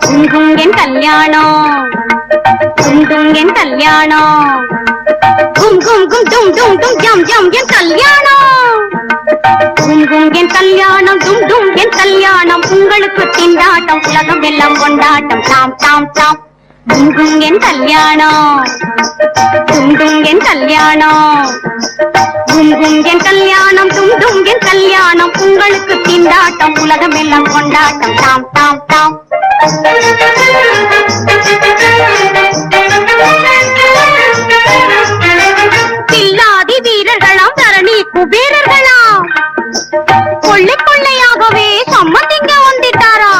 குங்கும் கல்யாணம். குங்கும் கல்யாணம். கும் கும் கும் டும் டும் டும் ஜம் ஜம் என் கல்யாணம். குங்கும் கல்யாணம். டும் டும் என் கல்யாணம். உங்களுக்கு திண்டாட்டம் உலகம் எல்லாம் கொண்டாட்டம். தாம் தாம் தாம். குங்கும் கல்யாணம். குங்கும் கல்யாணம். கல்யாணம் குங்கும் என் கல்யாணம் டும் டும் என் கல்யாணம். உங்களுக்கு திண்டாட்டம் உலகம் எல்லாம் கொண்டாட்டம். தாம் தாம் தாம். தில்லாதி வீரர்களாம் தரணி குபேரர்களாம். கொள்ளை கொள்ளையாகவே சம்மதிங்க வந்துட்டாரா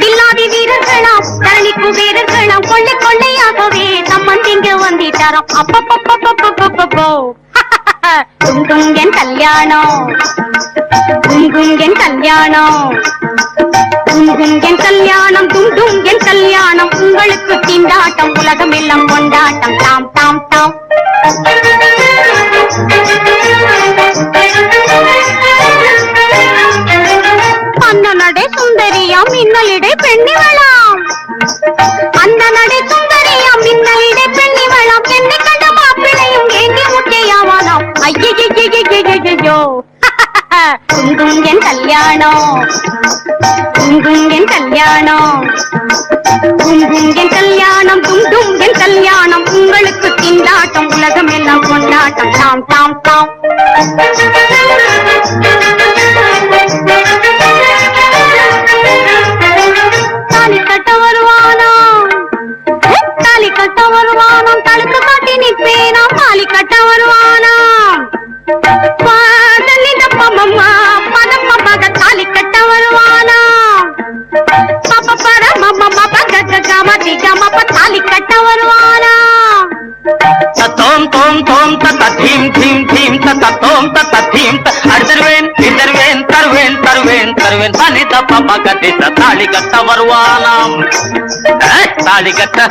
தில்லாதி வீரர்களாம் தரணி குபேரர்களாம் கொள்ளை கொள்ளையாகவே சம்மதிங்க வந்துட்டாராம். அப்பப்போ குங்குங்கன் கல்யாணம். குங்குங்கன் கல்யாணம். குங்குங்கன் கல்யாணம் குங்குங்கன் கல்யாணம். உங்களுக்கு திண்டாட்டம் உலகம் எல்லாம் கொண்டாட்டம். தாம் தாம் தாம். அந்த சுந்தரியாம் மின்னலிடை பெண்ணிவளா? ஐயோ குங்கும் என் கல்யாணம். குங்கும் என் கல்யாணம். குங்கும் என் கல்யாணம் குண்டும் என் கல்யாணம். உங்களுக்கு திண்டாட்டம் உலகம் எல்லாம் கொண்டாட்டம். டாம் டாம் டாம் தாலி கட்ட வருவானாம். தாலி கட்ட வருவானாம். தடுத்து காட்டி நிற்பேனாம். தாலி கட்ட வருவானாம். தனி தப்ப தாலி கட்ட வருவானாம். தாலி கட்ட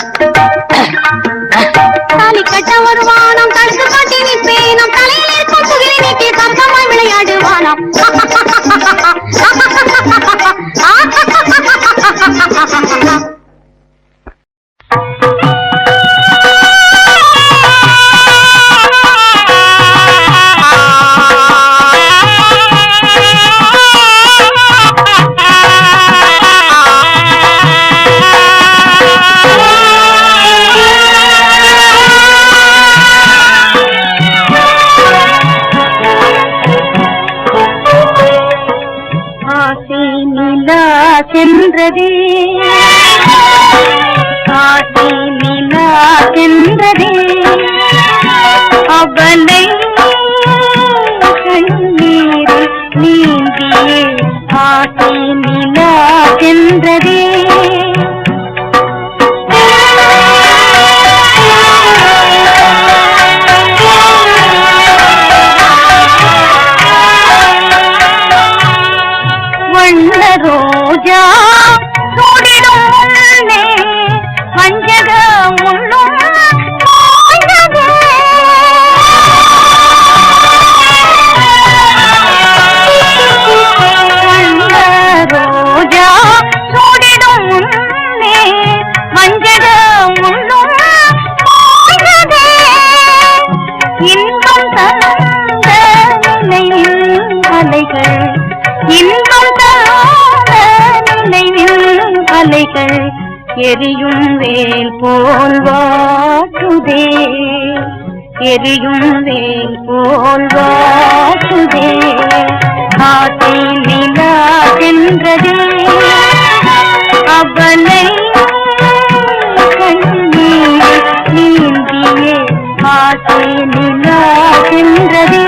தாலி கட்ட வருவானாம். தடுத்து காட்டி நிற்பேனாம். தலையில் இருக்கும் புகிலை நீட்டி சத்தமாய் விளையாடுவானாம். சென்றதே எரியும் வேல் போல் வாசுதே காட்டை நிலா சென்றதே அவனை கண்ணீர் நீந்தியே காட்டை நிலா சென்றதே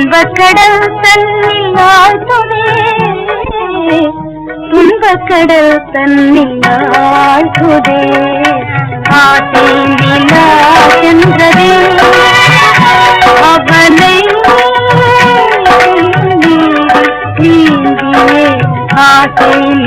இன்பக்கடல் தன்னில்லா துதே துன்பக்கடல் தன்னில்லா துதே ஆசேந்திலா என்றதே அவனை நீந்தியே ஆசேந்திலா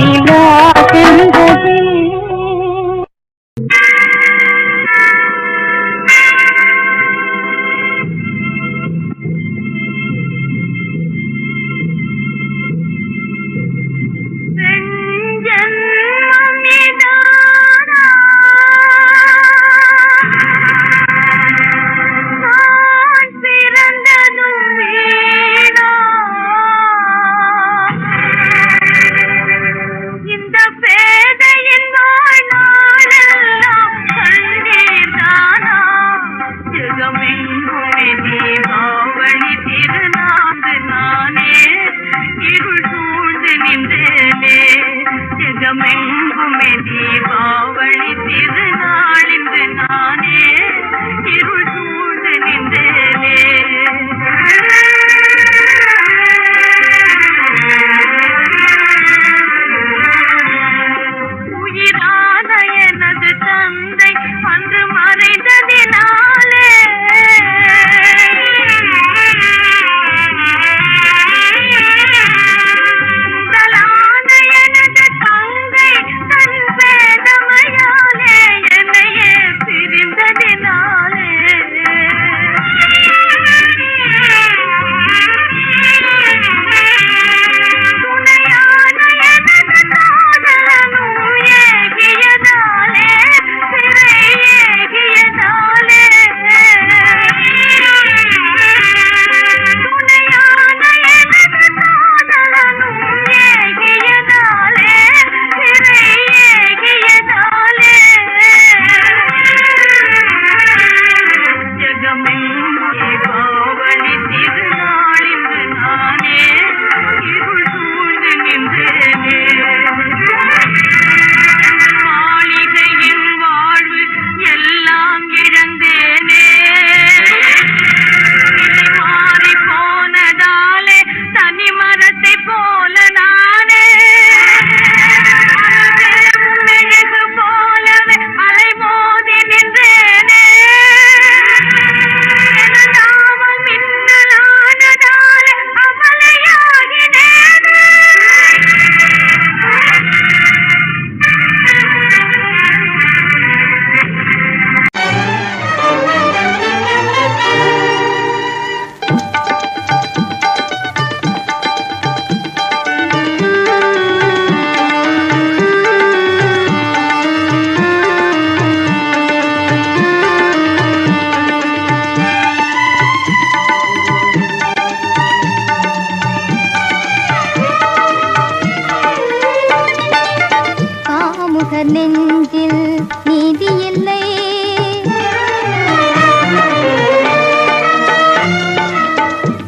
உலகத்தில் நீதி இல்லை.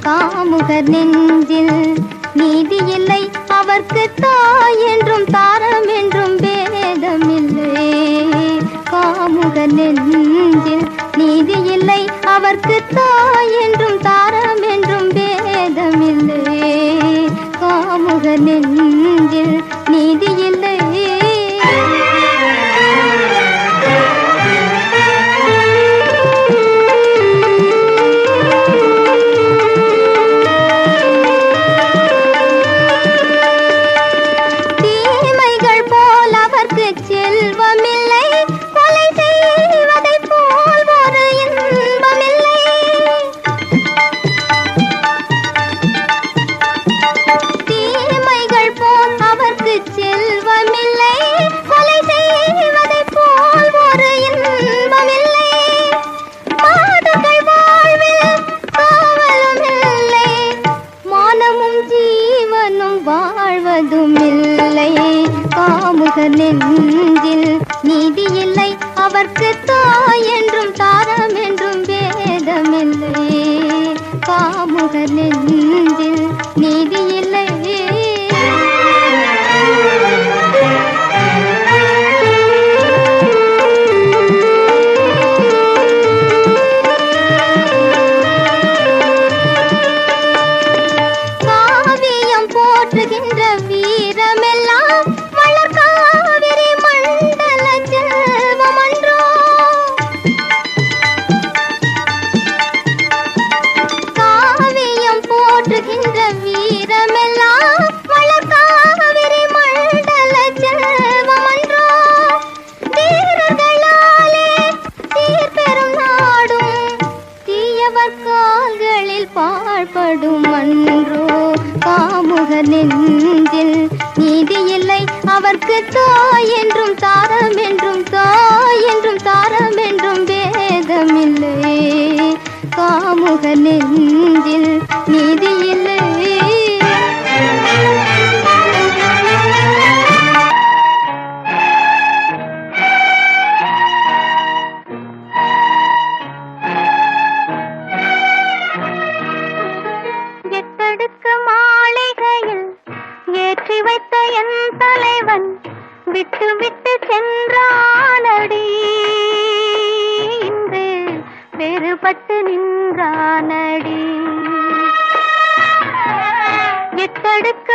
காமுகர் நெஞ்சில் நீதி இல்லை. அவர்க்கு தாய் என்றும் தாரம் என்றும் பேதம் இல்லை காமுகர் நெஞ்சில் நீதி இல்லை. அவர்க்கு தாய் என்றும் தாரம் என்றும் பேதம் இல்லை காமுகர் நெஞ்சில்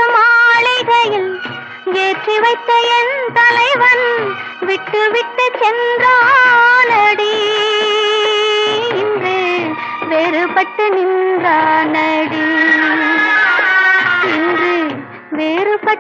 மாளிகையில் ஏற்றி வைத்த என் தலைவன் விட்டு விட்டு சென்றானடி. இன்று வேறுபட்டு நின்றானடி. இன்று வேறுபட்டு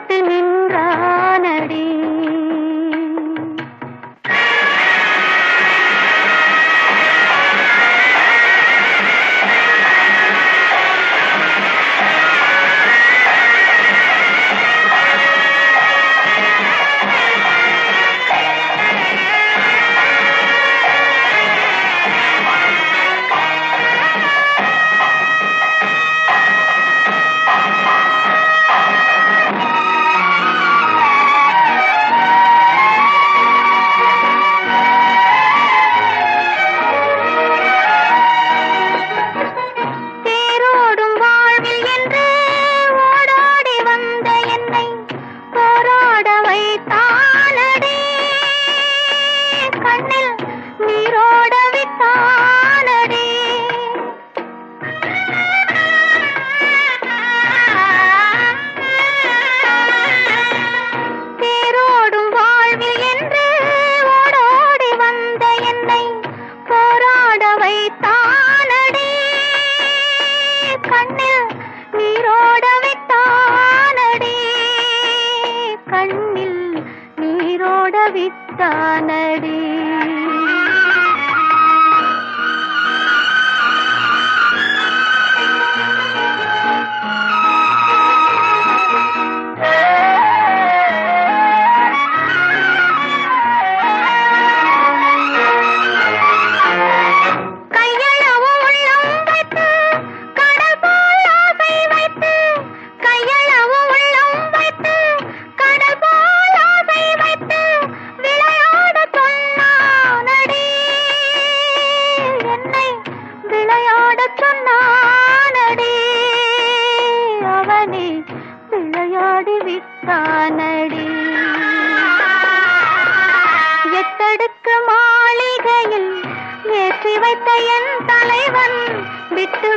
நீரோடவித்தானடி கண்ணில் நீரோடவித்தானடி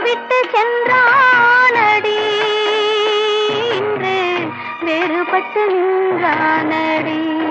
விட்டு சென்றானடி. இன்று வேறுபட்டு நின்றானடி.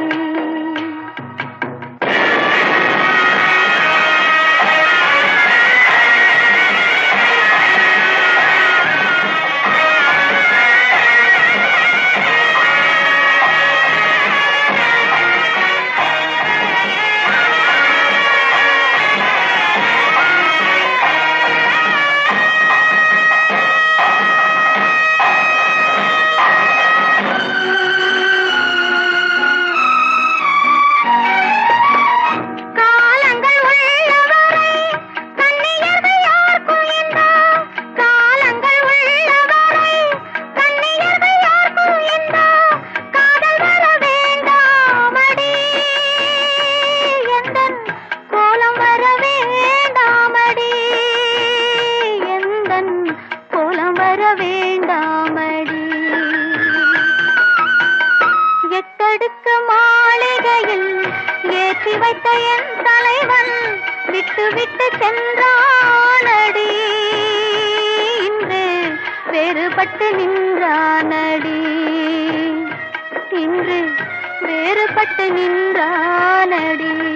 மாற்றி வைத்த என் தலைவன் விட்டு விட்டு சென்றானடி. இன்று வேறுபட்டு நின்றானடி. இன்று வேறுபட்டு நின்றானடி.